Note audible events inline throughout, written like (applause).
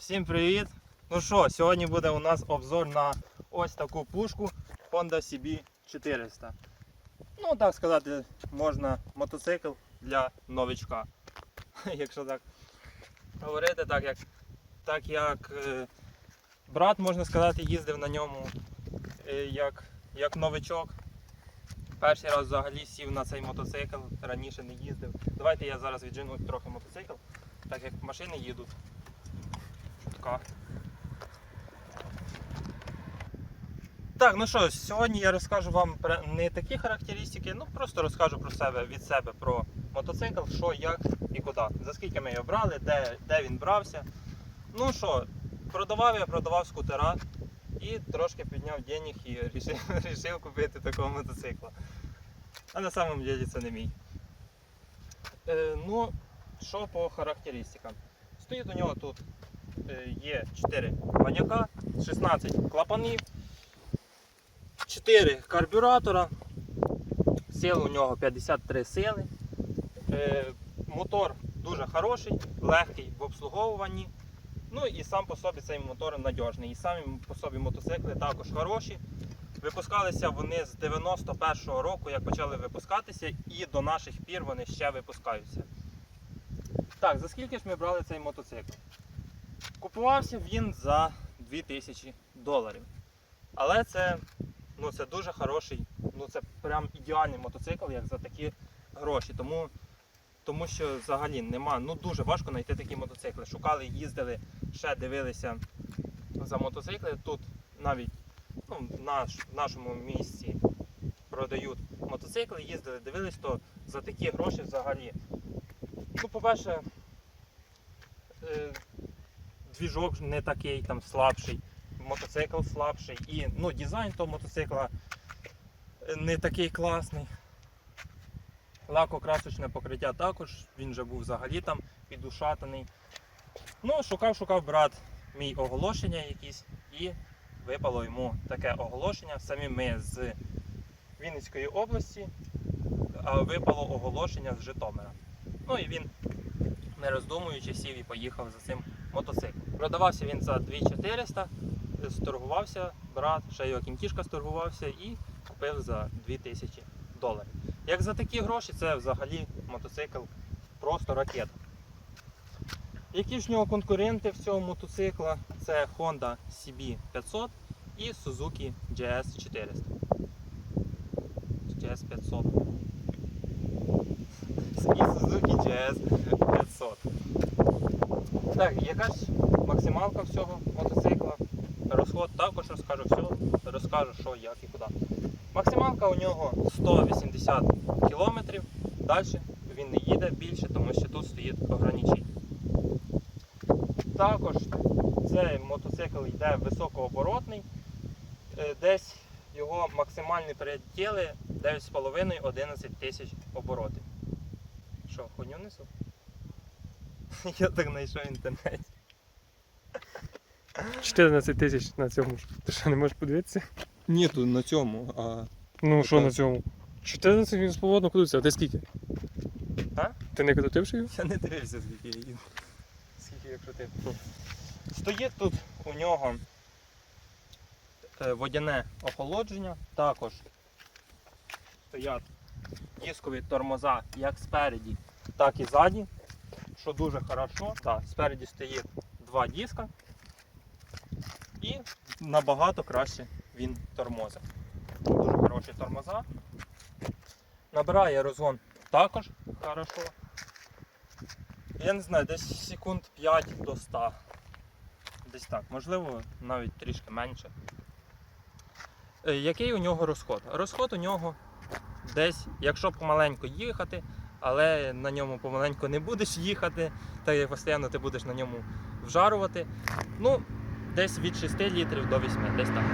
Всім привіт! Ну що, сьогодні буде у нас обзор на ось таку пушку Honda CB 400. Ну, так сказати, можна мотоцикл для новичка. (laughs) Якщо так говорити, так як, так як е, брат, можна сказати, їздив на ньому е, як, як новичок. Перший раз взагалі сів на цей мотоцикл, раніше не їздив. Давайте я зараз віджену трохи мотоцикл, так як машини їдуть. Чутка. Так, ну що, сьогодні я розкажу вам про не такі характеристики, ну просто розкажу про себе від себе, про мотоцикл, що, як і куди. За скільки ми його брали, де, де він брався. Ну що, продавав я, продавав скутера і трошки підняв денег і (laughs) рішив, рішив купити такого мотоцикла. А на самом деле це не мій. Е, ну, що по характеристикам? Стоїть у нього тут є 4 баняка, 16 клапанів, 4 карбюратора, сили у нього 53 сили. Е, мотор дуже хороший, легкий в обслуговуванні. Ну і сам по собі цей мотор надіжний. І самі по собі мотоцикли також хороші. Випускалися вони з 91-го року, як почали випускатися, і до наших пір вони ще випускаються. Так, за скільки ж ми брали цей мотоцикл? Купувався він за 2000 доларів. Але це, ну, це дуже хороший, ну це прям ідеальний мотоцикл, як за такі гроші. Тому, тому що взагалі нема, ну дуже важко знайти такі мотоцикли. Шукали, їздили, ще дивилися за мотоцикли. Тут навіть ну, наш, в нашому місці продають мотоцикли, їздили, дивились, то за такі гроші взагалі. Ну, по-перше, е, двіжок не такий там слабший, мотоцикл слабший і ну, дизайн того мотоцикла е, не такий класний. Лакокрасочне покриття також, він вже був взагалі там підушатаний. Ну, шукав, шукав брат мій оголошення якісь і випало йому таке оголошення. Самі ми з Вінницької області, а випало оголошення з Житомира. Ну і він, не роздумуючи, сів і поїхав за цим мотоциклом. Продавався він за 2400, сторгувався брат, ще його кінтішка сторгувався і купив за 2000 доларів. Як за такі гроші, це взагалі мотоцикл просто ракета. Які ж в нього конкуренти в цього мотоцикла? Це Honda CB500 і Suzuki GS400. GS500. І Suzuki GS500. Так, яка ж максималка всього мотоцикла? Розход також розкажу все, розкажу, що, як і куди. Максималка у нього 180 км. Далі він не їде більше, тому що тут стоїть ограничитель. Також цей мотоцикл йде високооборотний. Е, Десь його максимальні переділи 9,5-11 тисяч оборотів. Що, хуйню несу? (laughs) Я так знайшов в інтернеті. 14 тисяч на цьому ж. Ти що не можеш подивитися? Ні, тут на цьому, а. Ну що на цьому? 14 він свободно крутиться, а ти скільки? А? Ти не крутивши його? Я не дивився, скільки я їду. Скільки я крутив. Стоїть тут у нього е, водяне охолодження, також стоять дискові тормоза як спереді, так і ззаді, що дуже хорошо. Так, спереді стоїть два диска і набагато краще він тормозить. Дуже хороші тормоза. Набирає розгон також хорошо. Я не знаю, десь секунд 5 до 100. Десь так, можливо, навіть трішки менше. Е, Який у нього розход? Розход у нього десь, якщо помаленьку їхати, але на ньому помаленьку не будеш їхати, так як постійно ти будеш на ньому вжарувати. Ну, десь від 6 літрів до 8, десь так.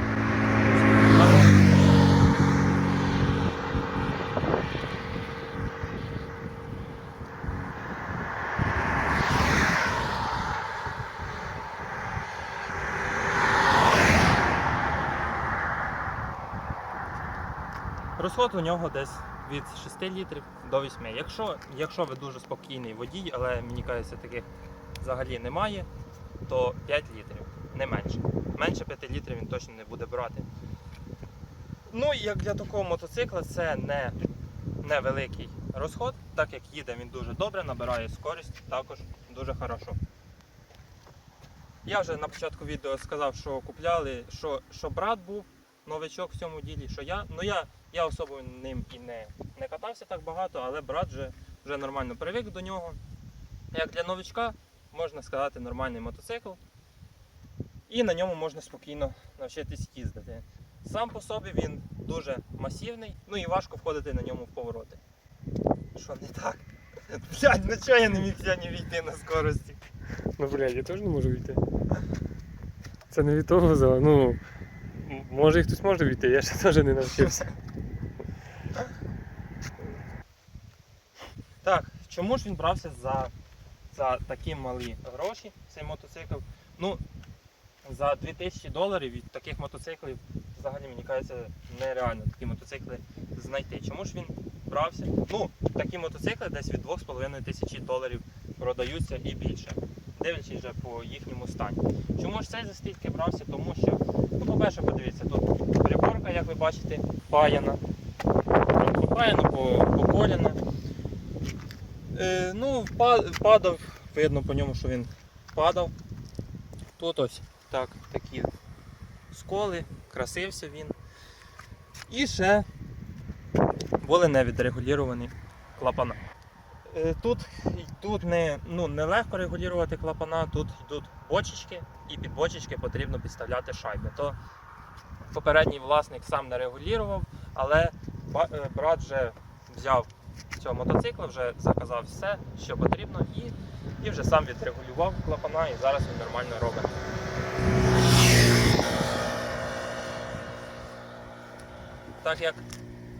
Розход у нього десь від 6 літрів до 8. Якщо, якщо ви дуже спокійний водій, але мені кажеться, таких взагалі немає, то 5 літрів, не менше. Менше 5 літрів він точно не буде брати. Ну і як для такого мотоцикла це не невеликий розход, так як їде він дуже добре, набирає скорість також дуже хорошо. Я вже на початку відео сказав, що купляли, що, що брат був новичок в цьому ділі, що я. Ну я, я особо ним і не, не катався так багато, але брат вже, вже нормально привик до нього. Як для новичка, можна сказати, нормальний мотоцикл. І на ньому можна спокійно навчитись їздити. Сам по собі він дуже масивний, ну і важко входити на ньому в повороти. Що не так? (laughs) Блядь, ну чого я не міг сьогодні війти на скорості? Ну, блядь, я теж не можу війти. Це не від того за. Ну. Може і хтось може війти, я ще (laughs) теж не навчився. Так, чому ж він брався за, за такі малі гроші, цей мотоцикл? Ну, за 2000 доларів від таких мотоциклів взагалі мені кажеться нереально такі мотоцикли знайти. Чому ж він брався? Ну, такі мотоцикли десь від 2,5 тисячі доларів продаються і більше, дивлячись вже по їхньому стані. Чому ж цей за брався? Тому що, ну, по-перше, подивіться, тут приборка, як ви бачите, паяна. Попаяна по, по коліна. Е, ну, падав, видно по ньому, що він падав. Тут ось так, такі сколи, красився він. І ще були невідрегуліровані клапана. Е, Тут, тут не, ну, не легко регулювати клапана, тут йдуть бочечки, і під бочечки потрібно підставляти шайби. То попередній власник сам не регулював, але е, брат вже взяв цього мотоцикла, вже заказав все, що потрібно, і, і вже сам відрегулював клапана, і зараз він нормально робить. Так як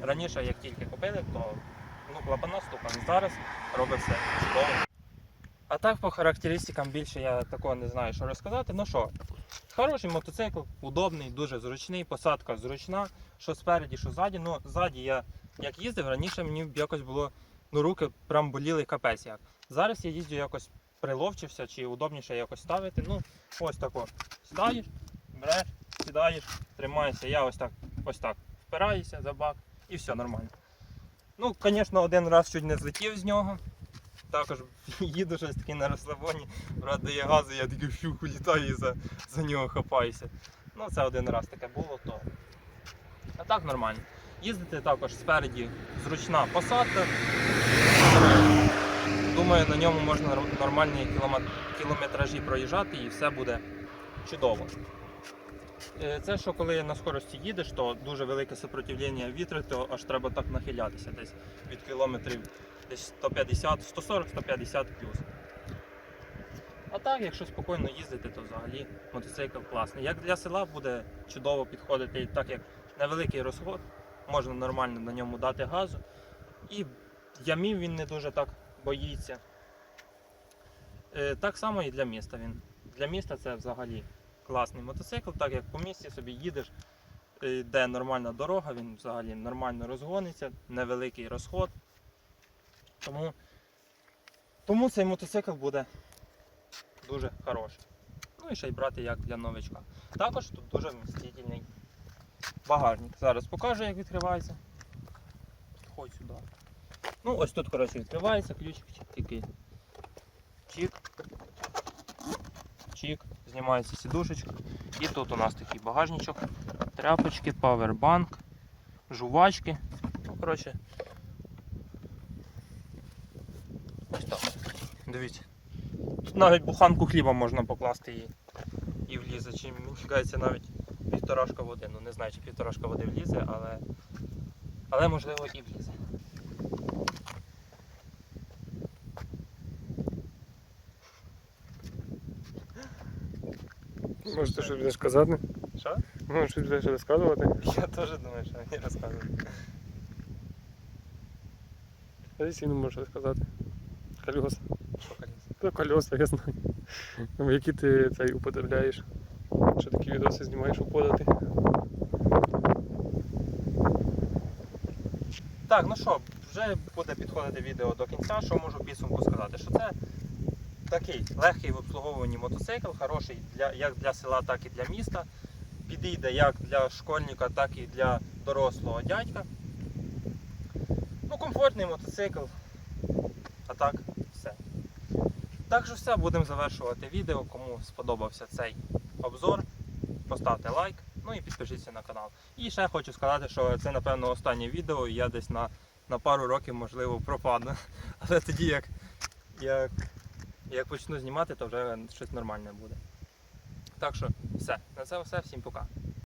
раніше, як тільки купили, то ну, клапана стукали. Зараз робить все чудово. А так по характеристикам більше я такого не знаю, що розказати. Ну що, хороший мотоцикл, удобний, дуже зручний, посадка зручна, що спереді, що ззаді. Ну, ззаді я як їздив, раніше мені якось було, ну руки прям боліли капець як. Зараз я їздю якось приловчився чи удобніше якось ставити. Ну, ось тако. Сідаєш, береш, сідаєш, тримаєшся. Я ось так, ось так впираюся за бак і все нормально. Ну, звісно, один раз чуть не злетів з нього. Також (laughs) їду щось таке на розслабоні, брат дає газу, я такий щух літаю і за, за нього хапаюся. Ну, це один раз таке було, то. А так нормально. Їздити також спереді зручна посадка. Думаю, на ньому можна нормальні кілометражі проїжджати і все буде чудово. Е, Це що коли на скорості їдеш, то дуже велике сопротивлення вітру, то аж треба так нахилятися десь від кілометрів десь 150, 140-150 плюс. А так, якщо спокійно їздити, то взагалі мотоцикл класний. Як для села буде чудово підходити, так як невеликий розход, можна нормально на ньому дати газу. І ямів він не дуже так боїться. Е, Так само і для міста він. Для міста це взагалі класний мотоцикл, так як по місті собі їдеш, е, де нормальна дорога, він взагалі нормально розгониться, невеликий розход. Тому, тому цей мотоцикл буде дуже хороший. Ну і ще й брати як для новичка. Також тут дуже вмістительний багажник. Зараз покажу, як відкривається. Ходь сюди. Ну, ось тут, коротше, відкривається ключик, такий. Чик. Чик, знімається сідушечка. І тут у нас такий багажничок, тряпочки, павербанк, жувачки. Коротше. Ось так. Дивіться. Тут навіть буханку хліба можна покласти і, і влізе. Чи мені навіть півторашка води. Ну не знаю, чи півторашка води влізе, але, але можливо і влізе. Може, ти щось будеш казати? Що? Може, щось будеш розказувати? Я теж думаю, що мені розказують. Я сильно можеш розказати. Колеса. Що колись? Та колеса, я знаю. Ну, які ти цей употребляєш? Що такі відоси знімаєш у подати? Так, ну що, вже буде підходити відео до кінця. Що можу підсумку сказати? Що це такий легкий в обслуговуванні мотоцикл, хороший для, як для села, так і для міста. Підійде як для школьника, так і для дорослого дядька. Ну, комфортний мотоцикл. А так, все. Так все, будемо завершувати відео. Кому сподобався цей обзор, поставте лайк, ну і підпишіться на канал. І ще хочу сказати, що це напевно останнє відео, і я десь на, на пару років, можливо, пропаду. (laughs) Але тоді як, як, як почну знімати, то вже щось нормальне буде. Так що все, на це все, всім пока.